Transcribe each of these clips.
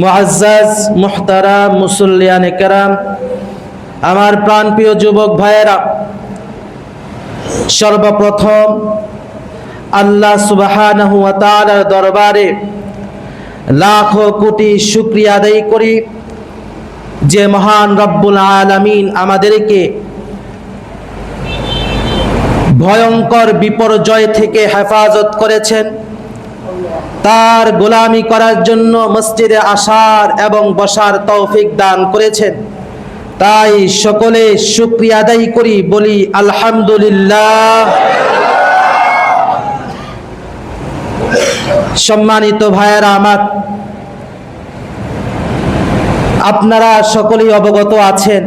মুআজ্জাজ মুহতারাম মুসল্লিয়ান কেরাম, আমার প্রাণপ্রিয় যুবক ভাইয়েরা, সর্বপ্রথম আল্লাহ ওয়া দরবারে লাখো কোটি শুকরিয়া আদায় করি যে মহান রব্বুল আলামিন আমাদেরকে ভয়ঙ্কর বিপর্যয় থেকে হেফাজত করেছেন। তার গোলামি করার জন্য মসজিদে আসার এবং বসার তৌফিক দান করেছেন। তাই সকলে শুক্রিয়া আদায় করি, বলি আলহামদুলিল্লাহ। সম্মানিত ভাইয়েরা আমার, আপনারা সকলেই অবগত আছেন,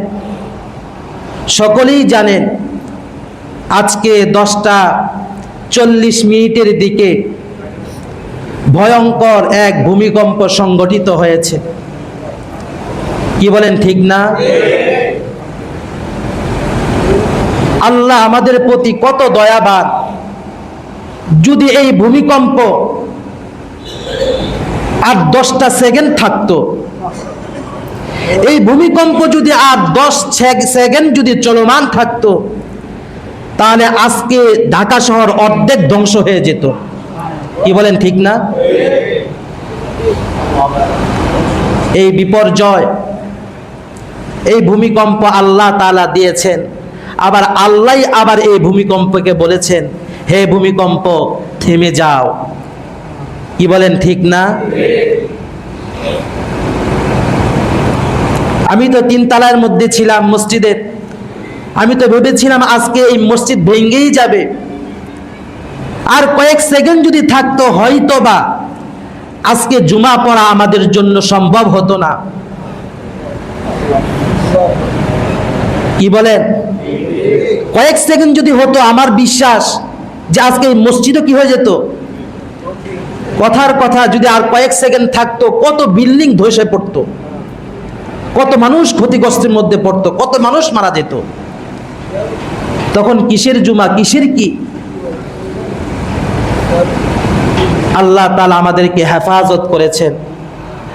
সকলেই জানেন আজকে দশটা চল্লিশ মিনিটের দিকে ভয়ঙ্কর এক ভূমিকম্প সংগঠিত হয়েছে। কি বলেন ঠিক না? আল্লাহ আমাদের প্রতি কত দয়াবান। যদি এই ভূমিকম্প আর দশটা সেকেন্ড থাকতো, এই ভূমিকম্প যদি আর দশ সেকেন্ড যদি চলমান থাকতো, তাহলে আজকে ঢাকা শহর অর্ধেক ধ্বংস হয়ে যেত। কি বলেন, ঠিক না? এই বিপর্যয়, এই ভূমিকম্প আল্লাহ তালা দিয়েছেন। আবার আল্লাহ আবার এই ভূমিকম্পকে বলেছেন, হে ভূমিকম্প, থেমে যাও। কি বলেন, ঠিক না? আমি তো তিন তালার মধ্যে ছিলাম মসজিদের আমি তো ভেবেছিলাম আজকে এই মসজিদ ভেঙ্গেই যাবে। আর কয়েক সেকেন্ড যদি থাকতো হয়তো বা আজকে জুমা পড়া আমাদের জন্য সম্ভব হতো না। কি বলেন? কয়েক সেকেন্ড যদি হতো আমার বিশ্বাস যে আজকে মসজিদও কি হয়ে যেত? কথার কথা, যদি আর কয়েক সেকেন্ড থাকতো, কত বিল্ডিং ধসে পড়তো, কত মানুষ ক্ষতিগ্রস্তের মধ্যে পড়তো, কত মানুষ মারা যেত। তখন কিসের জুমা, কিসের কি? আল্লাহ তালা আমাদেরকে হেফাজত করেছেন।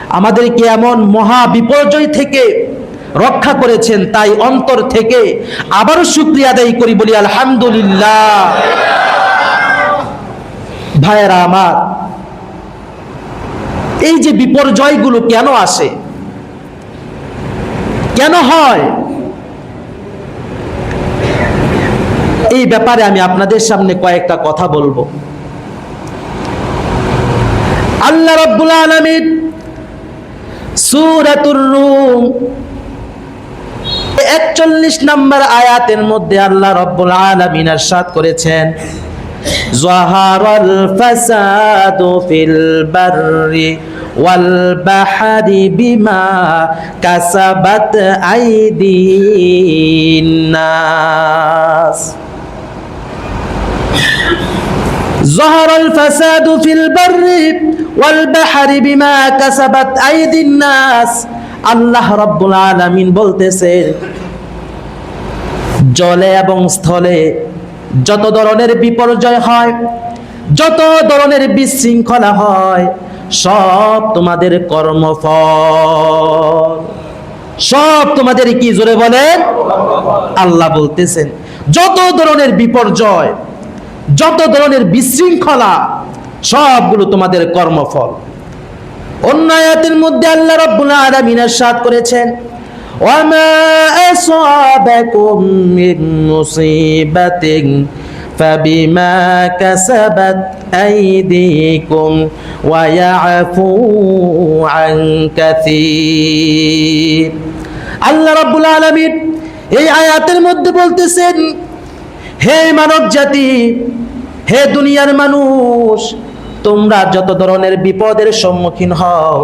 আমাদেরকে এমন মহা বিপর্যয় থেকে রক্ষা করেছেন, তাই অন্তর থেকে আবারও শুক্রিয়া আদায় করি বলি, আলহামদুলিল্লাহ। ভাইয়েরা আমার, এই যে বিপর্যয়গুলো কেন আসে? কেন হয়? এই ব্যাপারে আমি আপনাদের সামনে কয়েকটা কথা বলব। আল্লাহ রব্বুল আলমিন সুরাতুর রুম একচল্লিশ নম্বর আয়াতের মধ্যে আল্লাহ রব্বুল আলমিন সাত করেছেন জহার ফাসাদু ফিল বাররি ওয়াল বাহারি বিমা কাসাবাত আইদিন নাস। জহারল ফাসাদু ফিল ওয়াল বিমা কাসাবাত আইদিন নাস। আল্লাহ রাব্বুল আলামিন বলতেছে, জলে এবং স্থলে যত ধরনের বিপর্যয় হয়, যত ধরনের বিশৃঙ্খলা হয়, সব তোমাদের কর্মফল। সব তোমাদের কি জোরে বলেন? আল্লাহ বলতেছেন, যত ধরনের বিপর্যয়, যত ধরনের বিশৃঙ্খলা সবগুলো তোমাদের কর্মফল অন্য আয়াতের মধ্যে আল্লাহ রাব্বুল আলামিন ارشاد করেছেন ওয়ামা আসাবাকুম মিন মুসিবাতিন فبما كسبت أيديكم ويعفو عن كثير আল্লাহ রাব্বুল আলামিন এই আয়াতের মধ্যে বলতেছেন হে মানব জাতি হে দুনিয়ার মানুষ তোমরা যত ধরনের বিপদের সম্মুখীন হও,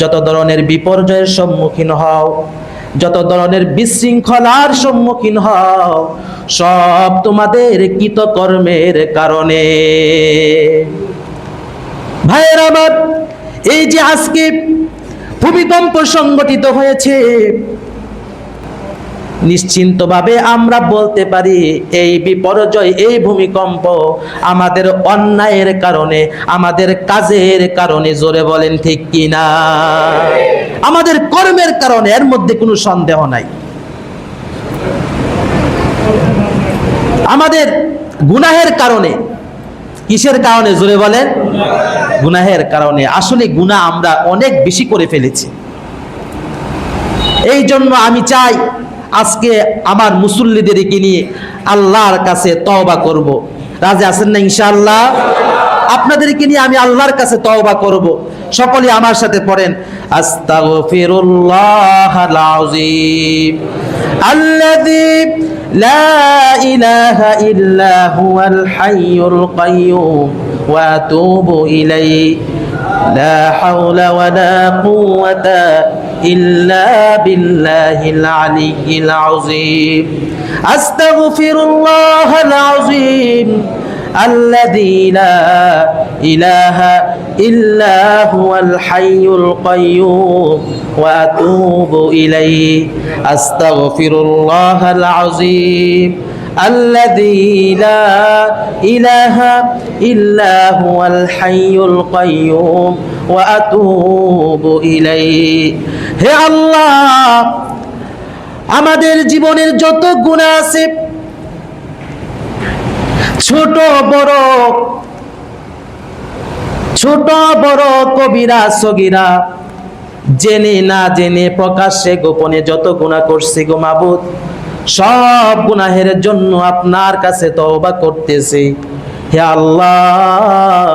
যত ধরনের বিপর্যয়ের সম্মুখীন হও, যত ধরনের বিশৃঙ্খলার সম্মুখীন হও, সব তোমাদের কৃতকর্মের কারণে। ভাইয়ের আমার, এই যে আজকে ভূমিকম্প সংগঠিত হয়েছে নিশ্চিন্তভাবে আমরা বলতে পারি, এই বিপর্যয়, এই ভূমিকম্প আমাদের অন্যায়ের কারণে, আমাদের কাজের কারণে, জোরে বলেন ঠিক কিনা? আমাদের কর্মের কারণে, এর মধ্যে কোনো সন্দেহ নাই। আমাদের গুনাহের কারণে, কিসের কারণে, জোরে বলেন? গুনাহের কারণে। আসলে গুনাহ আমরা অনেক বেশি করে ফেলেছি। এই জন্য আমি চাই আজকে আমার মুসল্লিদেরকে নিয়ে আল্লাহর কাছে তওবা করব। রাজে আছেন না ইনশাআল্লাহ? আপনাদেরকে নিয়ে আমি আল্লাহর কাছে তওবা করব। সকলে আমার সাথে পড়েন। আস্তাগফিরুল্লাহাল আযীম আল্লাযী লা ইলাহা ইল্লা হুয়াল হাইয়ুল ওয়া لا حول ولا قوة إلا بالله العلي العظيم. أستغفر الله العظيم الذي لا إله إلا هو الحي القيوم وأتوب إليه. أستغفر الله العظيم الذي لا إله إلا هو الحي القيوم وأتوب إليه হে আল্লাহ আমাদের জীবনের যত গুণা আছে ছোট বড় ছোট বড় কবিরা সগিরা জেনে না জেনে প্রকাশ্যে গোপনে যত গুণা করছি গো মাবুদ সব গুনাহের জন্য আপনার কাছে তওবা করতেছি। হে আল্লাহ,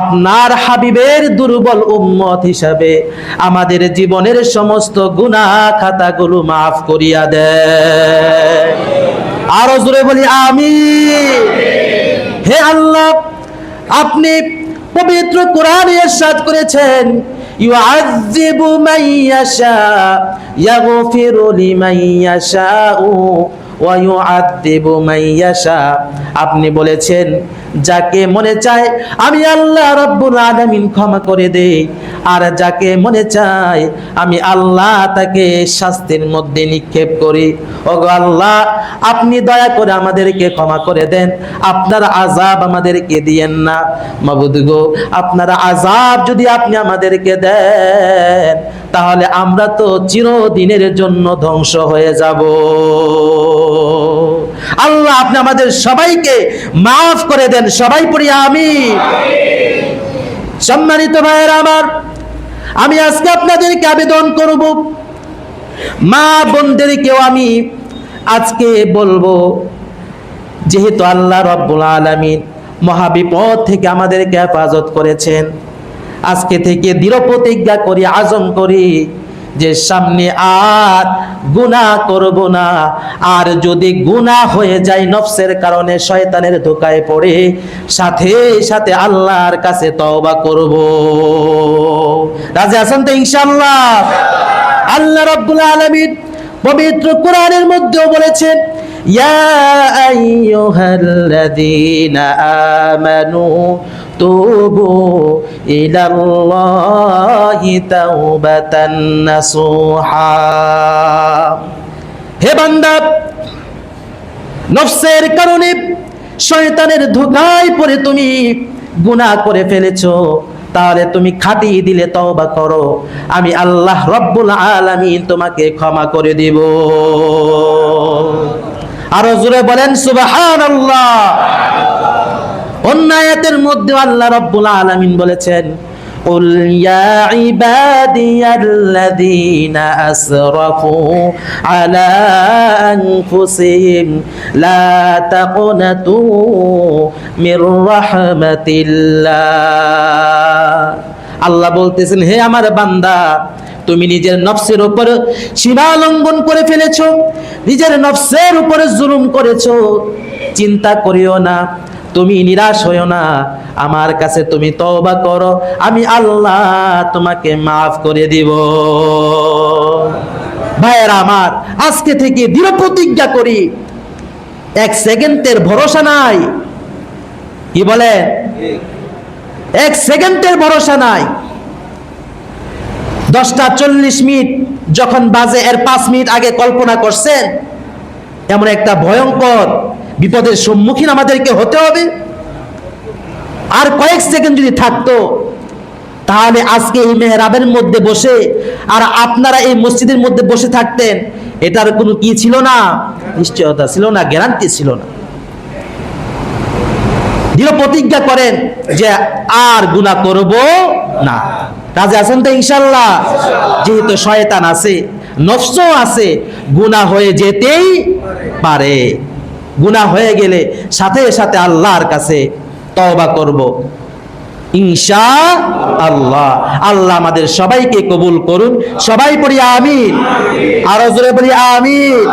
আপনার হাবিবের দুর্বল উম্মত হিসাবে আমাদের জীবনের সমস্ত গুনাহ খাতাগুলো মাফ করিয়া দেয় আরও জোরে বলি আমি হে আল্লাহ, আপনি পবিত্র কোরআনে ইরশাদ করেছেন ইউআযযিবু মান ইয়াশা لمن يشاء আপনি বলেছেন, যাকে মনে চায়, আমি আল্লাহ রাব্বুল আলামিন ক্ষমা করে দেই। আর যাকে মনে চায়, আমি আল্লাহ তাকে শাস্তির মধ্যে নিক্ষেপ করি। ওগো আল্লাহ, আপনি দয়া করে আমাদেরকে ক্ষমা করে দেন। আপনার আজাব আমাদেরকে দিয়েন না। মাবুদ গো, আপনার আজাব যদি আপনি আমাদেরকে দেন, তাহলে আমরা তো চিরদিনের জন্য ধ্বংস হয়ে যাব। আল্লাহ, আপনি আমাদের সবাইকে মাফ করে দেন। সবাই পড়ি আমি সম্মানিত ভাইয়ের আমার আমি আজকে আপনাদেরকে আবেদন করব। মা বোনদেরকেও আমি আজকে বলব, যেহেতু আল্লাহ রব্বুল আলামিন মহাবিপদ থেকে আমাদেরকে হেফাজত করেছেন, আজকে থেকে দৃঢ় প্রতিজ্ঞা করি, আজম করি যে সামনে আর গুনাহ করব না। আর যদি গুনাহ হয়ে যায় নফসের কারণে শয়তানের ধোকায় পড়ে, সাথে সাথে আল্লাহর কাছে তওবা করব। রাজি আছেন তো ইনশাআল্লাহ? আল্লাহ রাব্বুল আলামিন পবিত্র কোরআনের মধ্যেও বলেছেন, ইয়া আইয়ুহাল্লাযীনা আমানু তুবু ইলাল্লাহি তাওবাতান নাসুহা। হে বান্দা, নফসের কারণে শয়তানের ধোকায় পড়ে তুমি গুনাহ করে ফেলেছো, তাহলে তুমি খাটিয়ে দিলে তওবা করো। আমি আল্লাহ রব্বুল আলামিন তোমাকে ক্ষমা করে দিব। আরও জোরে বলেন, সুবহানাল্লাহ। অন্য আয়াতের মধ্যে আল্লাহ রব্বুল আলামিন বলেছেন قل يا عبادي الذين أسرفوا على أنفسهم لا تقنطوا من رحمة الله আল্লাহ বলতেছেন হে আমার বান্দা তুমি নিজের নফসের উপর সীমা লঙ্ঘন করে ফেলেছো নিজের নফসের উপরে জুলুম করেছো চিন্তা করিও না তুমি নিরাশ হইও না। আমার কাছে তুমি তওবা করো। আমি আল্লাহ তোমাকে মাফ করে দিব। ভাইয়েরা আমার, আজকে থেকে দৃঢ় প্রতিজ্ঞা করি। এক সেকেন্ডের ভরসা নাই। কি বলে? এক সেকেন্ডের ভরসা নাই। দশটা চল্লিশ মিনিট যখন বাজে, এর পাঁচ মিনিট আগে কল্পনা করছেন, এমন একটা ভয়ঙ্কর বিপদের সম্মুখীন আমাদেরকে হতে হবে। আর কয়েক সেকেন্ড যদি থাকতো, তাহলে আজকে এই মেহরাবের মধ্যে বসে আর আপনারা এই মসজিদের মধ্যে বসে থাকতেন, এটার কোনো কি ছিল না? নিশ্চয়তা ছিল না, গ্যারান্টি ছিল না। দৃঢ় প্রতিজ্ঞা করেন যে আর গুণা করব না। রাজে আছেন তো ইনশাল্লাহ যেহেতু শয়তান আছে নফস আছে গুণা হয়ে যেতেই পারে। গুণা হয়ে গেলে সাথে সাথে আল্লাহর কাছে তওবা করব। ইনশা আল্লাহ। আল্লাহ আমাদের সবাইকে কবুল করুন। সবাই পড়ি আমিন। আরও জোরে পড়ি আমিন।